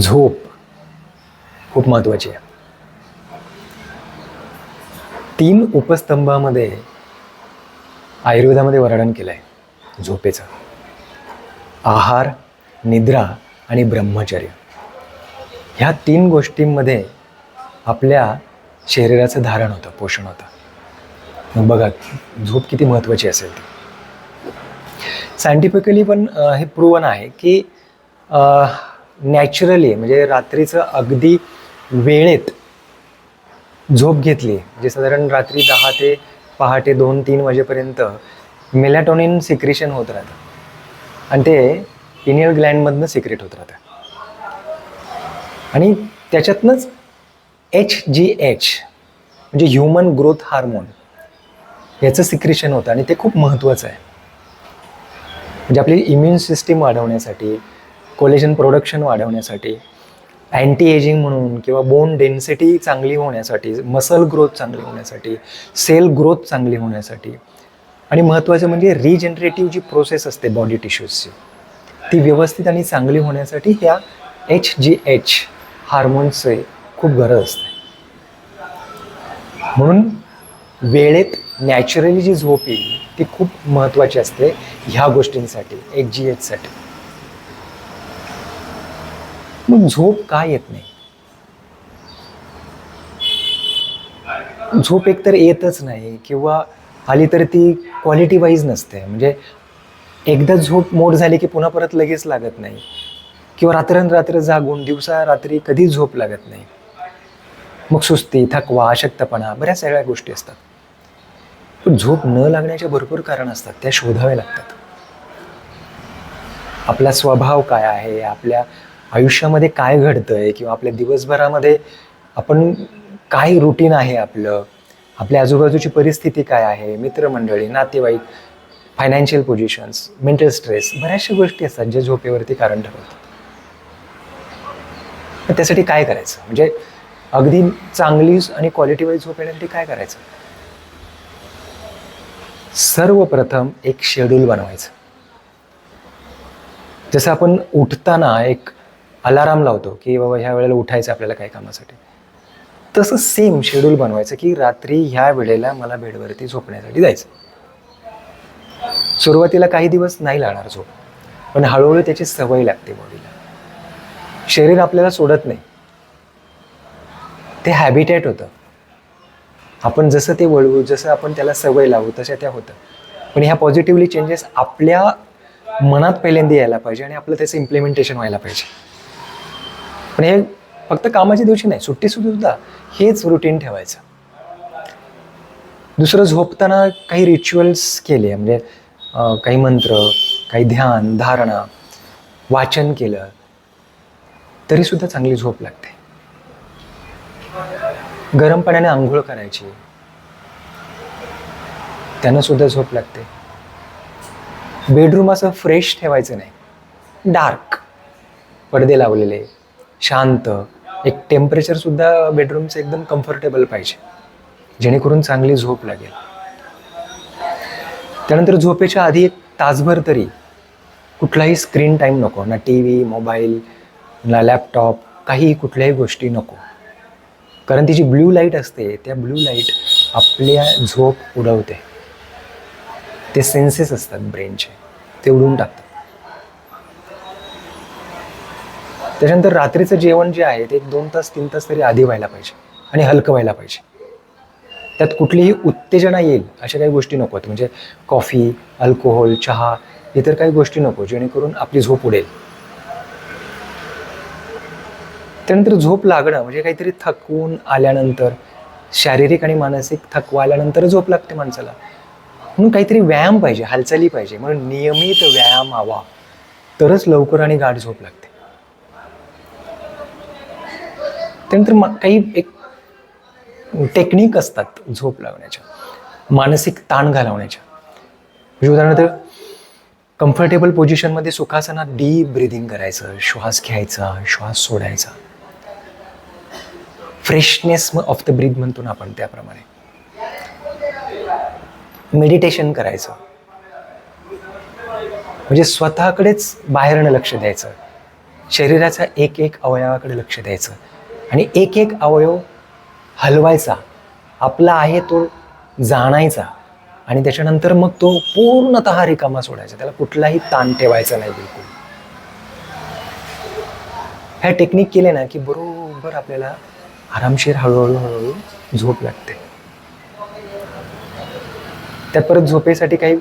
झोप खूप महत्त्वाची आहे. तीन उपस्तंभामध्ये आयुर्वेदामध्ये वर्णन केलं आहे झोपेचं. आहार निद्रा आणि ब्रह्मचर्य. ह्या तीन गोष्टींमध्ये आपल्या शरीराचं धारण होतं पोषण होतं. मग बघा झोप किती महत्त्वाची असेल ती. सायंटिफिकली पण हे प्रूवन आहे की नॅचरली म्हणजे रात्रीचं अगदी वेळेत झोप घेतली म्हणजे साधारण रात्री दहा ते पहाटे दोन तीन वाजेपर्यंत मेलॅटोनिन सिक्रेशन होत राहतं. आणि ते पिनियल ग्लँडमधनं सिक्रेट होत राहतं. आणि त्याच्यातनंच एच जी एच म्हणजे ह्युमन ग्रोथ हार्मोन याचं सिक्रेशन होतं. आणि ते खूप महत्त्वाचं आहे. म्हणजे आपली इम्युन सिस्टीम वाढवण्यासाठी कोलेजन प्रोडक्शन वाढवण्यासाठी अँटी एजिंग म्हणून किंवा बोन डेन्सिटी चांगली होण्यासाठी मसल ग्रोथ चांगली होण्यासाठी सेल ग्रोथ चांगली होण्यासाठी. आणि महत्त्वाचं म्हणजे रिजनरेटिव्ह जी प्रोसेस असते बॉडी टिश्यूजची ती व्यवस्थित आणि चांगली होण्यासाठी ह्या एच जी एच हार्मोन्सचे खूप गरज असते. म्हणून वेळेत नॅचरली जी झोप येईल ती खूप महत्त्वाची असते ह्या गोष्टींसाठी एच जी एचसाठी मग झोप का येत नाही? झोप एकतर येतच नाही किंवा आली तर ती क्वालिटी वाईज नसते. म्हणजे एकदा झोप मोड झाली की पुन्हा परत लगेच लागत नाही. किंवा रात्रंरात्र जागून दिवसा रात्री कधी झोप लागत नाही. मग सुस्ती थकवा अशक्तपणा बऱ्याच सगळ्या गोष्टी असतात. पण झोप न लागण्याचे भरपूर कारण असतात. त्या शोधाव्या लागतात. आपला स्वभाव काय आहे? आपल्या आयुष्यामध्ये काय घडतंय किंवा आपल्या दिवसभरामध्ये आपण काय रुटीन आहे आपलं? आपल्या आजूबाजूची परिस्थिती काय आहे? मित्रमंडळी नातेवाईक फायनान्शियल पोझिशन्स मेंटल स्ट्रेस बऱ्याचशा गोष्टी असतात ज्या झोपेवरती कारण ठरवतात. त्यासाठी काय करायचं? म्हणजे अगदी चांगली आणि क्वालिटी वाईज झोप येण्यासाठी काय करायचं? सर्वप्रथम एक शेड्यूल बनवायचं. जसं आपण उठताना एक अलाराम लावतो की बाबा ह्या वेळेला उठायचं आपल्याला काही कामासाठी. तसं सेम शेड्यूल बनवायचं की रात्री ह्या वेळेला मला बेडवरती झोपण्यासाठी जायचं. सुरुवातीला काही दिवस नाही लागणार झोप पण हळूहळू त्याची सवय लागते बॉडीला शरीर आपल्याला सोडत नाही. ते हॅबिटेट होतं. आपण जसं ते वळवू जसं आपण त्याला सवय लावू तशा त्या होतं. पण ह्या पॉझिटिव्हली चेंजेस आपल्या मनात पहिल्यांदा यायला पाहिजे आणि आपलं त्याचं इम्प्लिमेंटेशन व्हायला पाहिजे. पण हे फक्त कामाच्या दिवशी नाही सुट्टी सुद्धा हेच रुटीन ठेवायचं. दुसरं झोपताना काही रिच्युअल्स केले म्हणजे काही मंत्र काही ध्यान धारणा वाचन केलं तरी सुद्धा चांगली झोप लागते. गरम पाण्याने आंघोळ करायची त्यांना सुद्धा झोप लागते. बेडरूम असं फ्रेश ठेवायचं नाही. डार्क पडदे लावलेले. शांत एक टेम्परेचरसुद्धा बेडरूमचं एकदम कम्फर्टेबल पाहिजे. जेणेकरून चांगली झोप लागेल. त्यानंतर झोपेच्या आधी एक तासभर तरी कुठलाही स्क्रीन टाईम नको. ना टी व्ही मोबाईल ना लॅपटॉप काही कुठल्याही गोष्टी नको. कारण ती जी ब्ल्यू लाइट असते त्या ब्ल्यू लाइट आपल्या झोप उडवते. ते सेन्सेस असतात ब्रेनचे ते उडवून टाकतात. त्याच्यानंतर रात्रीचं जेवण जे आहे ते एक दोन तास तीन तास तरी आधी व्हायला पाहिजे आणि हलकं व्हायला पाहिजे. त्यात कुठलीही उत्तेजना येईल अशा काही गोष्टी नको आहेत. म्हणजे कॉफी अल्कोहोल चहा इतर काही गोष्टी नको जेणेकरून आपली झोप उडेल. त्यानंतर झोप लागणं म्हणजे काहीतरी थकवून आल्यानंतर शारीरिक आणि मानसिक थकवा आल्यानंतर झोप लागते माणसाला. म्हणून काहीतरी व्यायाम पाहिजे हालचाली पाहिजे. म्हणून नियमित व्यायाम हवा. तरच लवकर आणि गाठ झोप लागते. त्यानंतर मा- काही एक टेक्निक असतात झोप लावण्याच्या मानसिक ताण घालवण्याच्या. म्हणजे उदाहरणार्थ कम्फर्टेबल पोझिशनमध्ये सुखासनात डीप ब्रिदिंग करायचं श्वास घ्यायचा श्वास सोडायचा. फ्रेशनेस ऑफ द ब्रीथ म्हणतो ना आपण त्याप्रमाणे. मेडिटेशन करायचं. म्हणजे स्वतःकडेच बाहेरनं लक्ष द्यायचं. शरीराचा एक एक अवयवाकडे लक्ष द्यायचं. आणि एक एक अवयव हलवायचा. आपला आहे तो जाणायचा. आणि त्याच्यानंतर मग तो पूर्णत रिकामा सोडायचा. त्याला कुठलाही ताण ठेवायचा नाही बिलकुल. ह्या टेक्निक केले ना की बरोबर आपल्याला आरामशीर हळूहळू हळूहळू झोप लागते. त्यात परत झोपेसाठी काही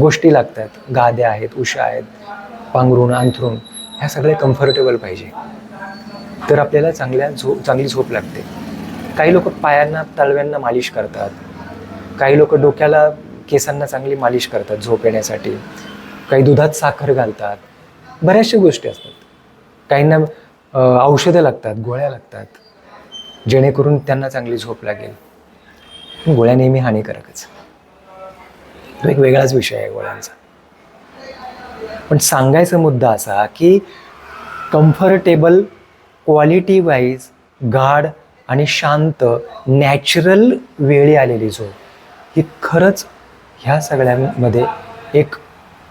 गोष्टी लागतात. गाद्या आहेत उशा आहेत पांघरुण अंथरूण ह्या सगळ्या कम्फर्टेबल पाहिजे. तर आपल्याला चांगल्या झोप चांगली झोप लागते. काही लोक पायांना तळव्यांना मालिश करतात. काही लोक डोक्याला केसांना चांगली मालिश करतात झोप येण्यासाठी. काही दुधात साखर घालतात. बऱ्याचशा गोष्टी असतात. काहींना औषधं लागतात गोळ्या लागतात. जेणेकरून त्यांना चांगली झोप लागेल. गोळ्या नेहमी हानिकारकच. तो एक वेगळाच विषय आहे गोळ्यांचा. पण सांगायचा मुद्दा असा की कम्फर्टेबल क्वालिटी वाईज गाढ आणि शांत नॅचरल वेळी आलेली झोप. ही खरंच ह्या सगळ्यांमध्ये एक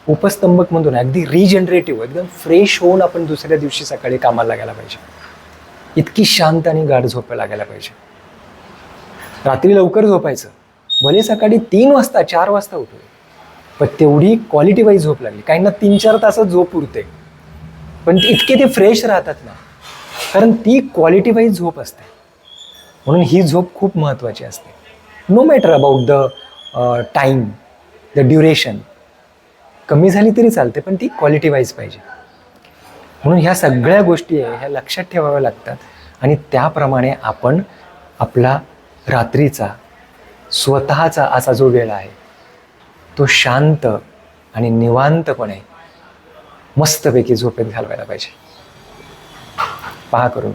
उपस्तंभक म्हणतो ना अगदी रिजनरेटिव्ह एकदम फ्रेश होऊन आपण दुसऱ्या दिवशी सकाळी कामाला लागायला पाहिजे. इतकी शांत आणि गाढ झोप लागायला पाहिजे. रात्री लवकर झोपायचं. भले सकाळी तीन वाजता चार वाजता उठू पण तेवढी क्वालिटी वाईज झोप लागली. काहींना तीन चार तासात झोप उरते. पण ते इतके ते फ्रेश राहतात ना. कारण ती क्वालिटी वाईज झोप असते. म्हणून ही झोप खूप महत्त्वाची असते. No matter about the time the duration कमी झाली तरी चालते पण ती क्वालिटी वाईज पाहिजे. म्हणून ह्या सगळ्या गोष्टी आहे ह्या लक्षात ठेवाव्या लागतात. आणि त्याप्रमाणे आपण आपला रात्रीचा स्वतःचा असा जो वेळ आहे तो शांत आणि निवांतपणे मस्तपैकी झोपेत घालवायला पाहिजे. पहा करून.